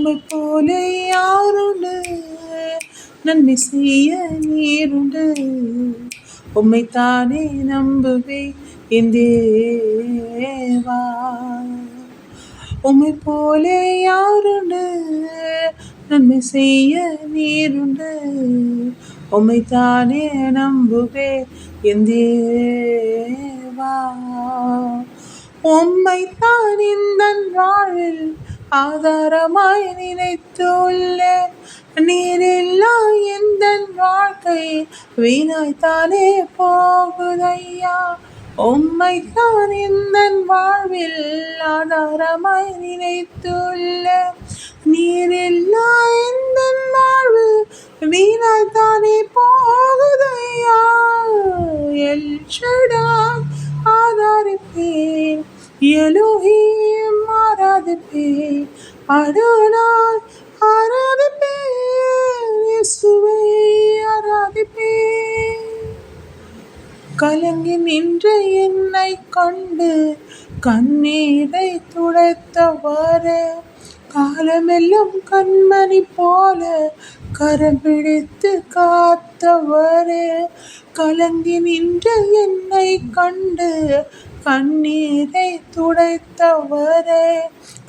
உம்மை போல யாருண்டு? நன்மை செய்ய நீருண்டு. உம்மைத்தானே நம்புவே என் தேவா. உம்மை போல யாருண்டு? நன்மை செய்ய நீருண்டு. உம்மைத்தானே நம்புவே என் தேவா. தான் இந்த வாழ்வில் ஆதாரமாய் நினைத்துள்ள நீரில்லா எந்த வாழ்க்கை வீணாய்த்தானே போகுதையா? உம்மைத்தான் இந்த வாழ்வில் ஆதாரமாய் நினைத்துள்ள நீரில்லா எந்த வாழ்வு வீணாய்த்தானே போகுதையா? எல் ஆதாரிப்பேன் எலோஹிம் ஆராதிப்பேன் அடனாய் ஆராதிப்பேன் இயேசுவை ஆராதிப்பேன் கலங்கி நின்ற என்னை கண்டு கண்ணீரை துடைத்தவாறு காலமெல்லாம் கண்மணி போல கரம் பிடித்து காத்தவரே கலங்கி நின்ற என்னை கண்டு கண்ணீரை துடைத்தவரே.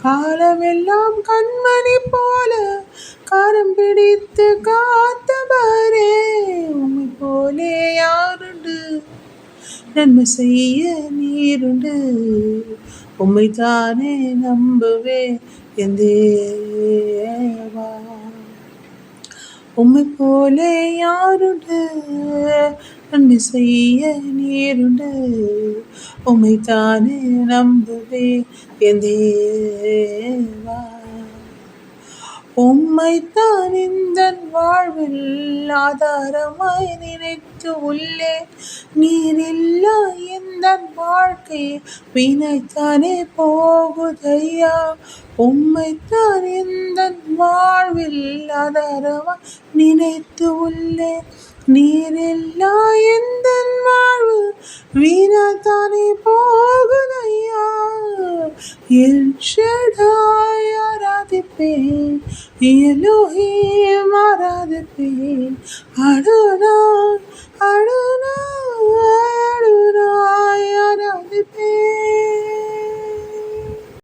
காலமெல்லாம் கண்மணி போல கரம் பிடித்து காத்தவரே உண்மை போலே யாருண்டு? நன்மை செய்ய நீருண்டு. உம்மைத்தானே நம்புவே என் தேவா. உம்மை போல யாருண்டு? நன்மை செய்ய நேருண்டு. உம்மை தானே நம்புவே என் தேவா. உம்மைத்தான் இந்த வாழ்வில் ஆதாரமாய் நினைத்து உள்ளே நீரில் இந்த வாழ்க்கை வினைத்தானே போகுதையா? உம்மைத்தான் இந்த வாழ்வில் அதரவா நினைத்து உள்ளே நீரில்லா எந்த வாழ்வு வீணாத்தானே போகுதையா? என் ஷடாய் ஆராதிப்பேன் எலோஹிம் ஆராதிப்பேன் அடனாய் அடனாய்